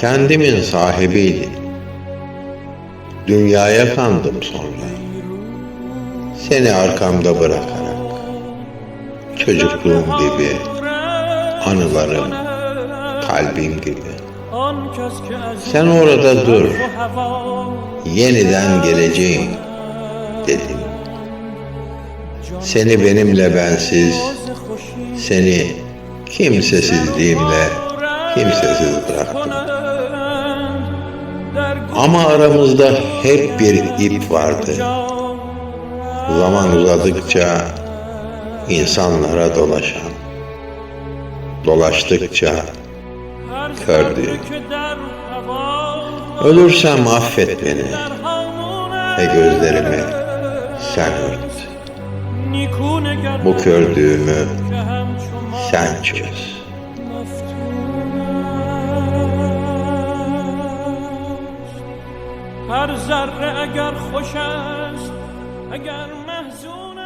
kendimin sahibiydim. Dünyaya kandım sonra. Seni arkamda bırakarak. Çocukluğum gibi, anılarım, kalbim gibi. Sen orada dur. Yeniden geleceğim dedim. Seni benimle bensiz, seni kimsesizliğimle kimsesiz bıraktım. Ama aramızda hep bir ip vardı. Zaman uzadıkça insanlara dolaşan, dolaştıkça kördü. Ölürsem affet beni ve gözlerimi sen ört. Bu kördüğümü sen çöz. هر ذره اگر خوش است اگر محزون